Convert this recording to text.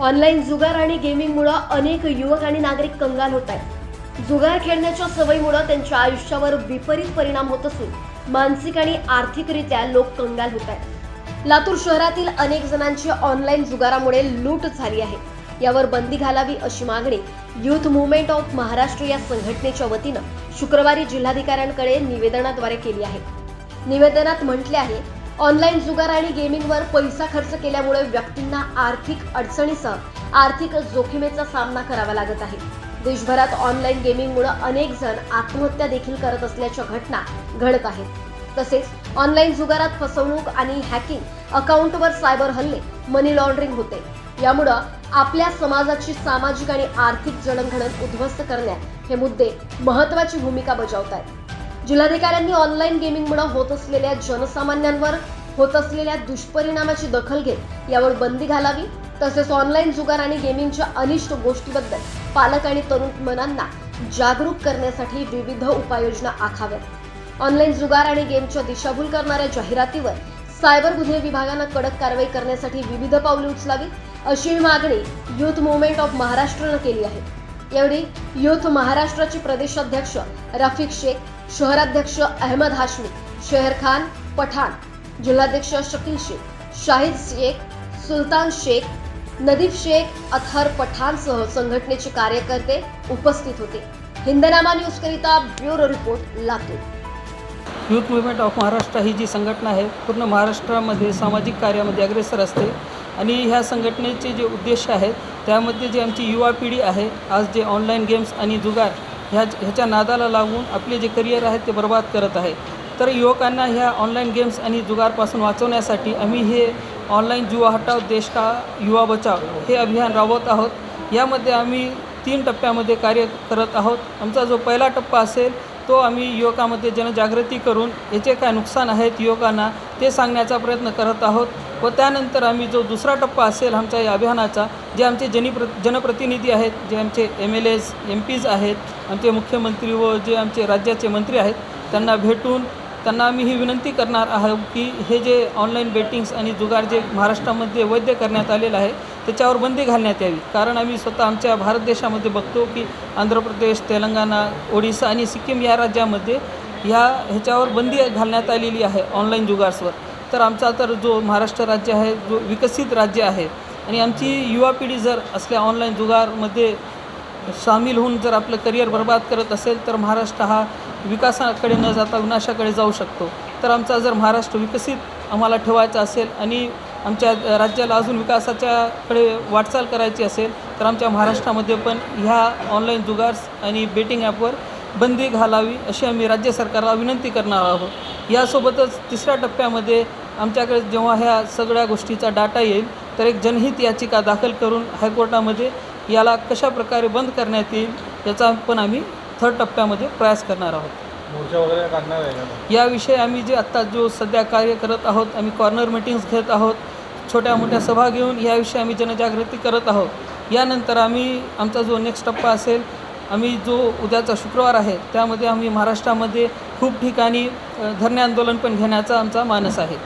Online जुगार आणि गेमिंगमुळं अनेक युवक आणि नागरिक कंगाल होत आहेत. जुगार खेळण्याच्या सवयीमुळं त्यांच्या आयुष्यावर विपरीत परिणाम होत असून मानसिक आणि आर्थिकरित्या लोक कंगाल होत आहेत. लातूर शहरातील अनेक जणांची ऑनलाईन जुगारामुळे लूट झाली आहे. यावर बंदी घालावी अशी मागणी युथ मुवमेंट ऑफ महाराष्ट्र या संघटनेच्या वतीनं शुक्रवारी जिल्हाधिकाऱ्यांकडे निवेदनाद्वारे केली आहे. निवेदनात म्हटले आहे ऑनलाईन जुगार आणि गेमिंगवर पैसा खर्च केल्यामुळे व्यक्तींना आर्थिक अडचणीसह आर्थिक जोखीमेचा सामना करावा लागत आहे. देशभरात ऑनलाईन गेमिंगमुळे अनेक जण आत्महत्या देखील करत असल्याच्या घटना घडत आहेत. तसेच ऑनलाईन जुगारात फसवणूक आणि हॅकिंग अकाउंटवर सायबर हल्ले मनी लॉन्ड्रिंग होते. यामुळं आपल्या समाजाची सामाजिक आणि आर्थिक जडणघडण उद्ध्वस्त करण्यात हे मुद्दे महत्वाची भूमिका बजावत आहेत जिल्हाधिकाऱ्यांनी ऑनलाईन गेमिंगमुळे होत असलेल्या जनसामान्यांवर होत असलेल्या दुष्परिणामाची दखल घेत यावर बंदी घालावी तसेच ऑनलाईन जुगार आणि गेमिंगच्या अनिष्ट गोष्टीबद्दल पालक आणि तरुण मनांना जागरूक करण्यासाठी विविध उपाययोजना आखाव्यात. ऑनलाईन जुगार आणि गेमच्या दिशाभूल करणाऱ्या जाहिरातीवर सायबर गुन्हे विभागानं कडक कारवाई करण्यासाठी विविध पावले उचलावीत अशी मागणी युथ मुवमेंट ऑफ महाराष्ट्रनं केली आहे. यावेळी युथ महाराष्ट्राचे प्रदेशाध्यक्ष रफिक शेख शहराध्यक्ष अहमद हाशमी शेहर खान पठाण जिल्हाध्यक्ष शकील शेख शाहिद शेख सुलतान शेख नदीफ शेख अथर पठाणसह संघटनेचे कार्यकर्ते उपस्थित होते. हिंदनामा न्यूज करिता bureau report Latur. Youth movement of Maharashtra ही जी संघटना आहे पूर्ण महाराष्ट्रामध्ये सामाजिक कार्यामध्ये अग्रेसर असते. आणि ह्या संघटनेचे जे उद्देश आहेत त्यामध्ये जी आमची युवा पिढी आहे आज जे ऑनलाईन गेम्स आणि जुगार ह्या ह्याच्या नादाला लागून आपले जे करिअर आहेत ते बर्बाद करत आहे. तर युवकांना ह्या ऑनलाईन गेम्स आणि जुगारपासून वाचवण्यासाठी आम्ही हे ऑनलाईन जुवा हटाव देश का युवा बचाव हे अभियान राबवत आहोत. यामध्ये आम्ही तीन टप्प्यामध्ये कार्य करत आहोत. आमचा जो पहिला टप्पा असेल तो आम्ही युवकामध्ये जनजागृती करून याचे काय नुकसान आहेत युवकांना ते सांगण्याचा प्रयत्न करत आहोत. व त्यानंतर आम्ही जो दुसरा टप्पा असेल आमच्या या अभियानाचा जे आमचे जनिप्र जनप्रतिनिधी आहेत जे आमचे M L As M Ps आहेत आमचे मुख्यमंत्री व जे आमचे राज्याचे मंत्री आहेत त्यांना भेटून त्यांना आम्ही ही विनंती करणार आहोत की हे जे ऑनलाईन बेटिंग्स आणि जुगार जे महाराष्ट्रामध्ये वैध करण्यात आलेलं आहे त्याच्यावर बंदी घालण्यात यावी. कारण आम्ही स्वतः आमच्या भारत देशामध्ये बघतो की आंध्र प्रदेश तेलंगणा ओडिसा आणि सिक्कीम या राज्यामध्ये ह्या ह्याच्यावर बंदी घालण्यात आलेली आहे ऑनलाईन जुगार्सवर. तर आमचा तर जो महाराष्ट्र राज्य आहे जो विकसित राज्य आहे आणि आमची युवा पिढी जर असल्या ऑनलाईन जुगारमध्ये सामील होऊन जर आपलं करिअर बर्बाद करत असेल तर महाराष्ट्र हा विकासाकडे न जाता विनाशाकडे जाऊ शकतो. तर आमचा जर महाराष्ट्र विकसित आम्हाला ठेवायचा असेल आणि आमच्या राज्याला अजून विकासाच्याकडे वाटचाल करायची असेल तर आमच्या महाराष्ट्रामध्ये पण ह्या ऑनलाईन जुगार्स आणि बेटिंग ॲपवर बंदी घालावी अशी आम्ही राज्य सरकारला विनंती करणार आहोत. यासोबतच तिसऱ्या टप्प्यामध्ये आमच्याकडे जेव्हा ह्या सगळ्या गोष्टीचा डाटा येईल तर एक जनहित याचिका दाखल करून हायकोर्टामध्ये याला कशा प्रकारे बंद करण्यात येईल याचा पण आम्ही थर्ड टप्प्यामध्ये प्रयास करणार आहोत. मोर्चा वगैरे काढणार आहे का? याविषयी आम्ही जे आत्ता जो सध्या कार्य करत आहोत आम्ही कॉर्नर मिटिंग्स घेत आहोत छोट्या मोठ्या सभा घेऊन याविषयी आम्ही जनजागृती करत आहोत. यानंतर आम्ही आमचा जो नेक्स्ट टप्पा असेल आम्ही जो उद्याचा शुक्रवार आहे त्यामध्ये आम्ही महाराष्ट्रामध्ये खूप ठिकाणी धरणे आंदोलन पण घेण्याचा आमचा मानस आहे.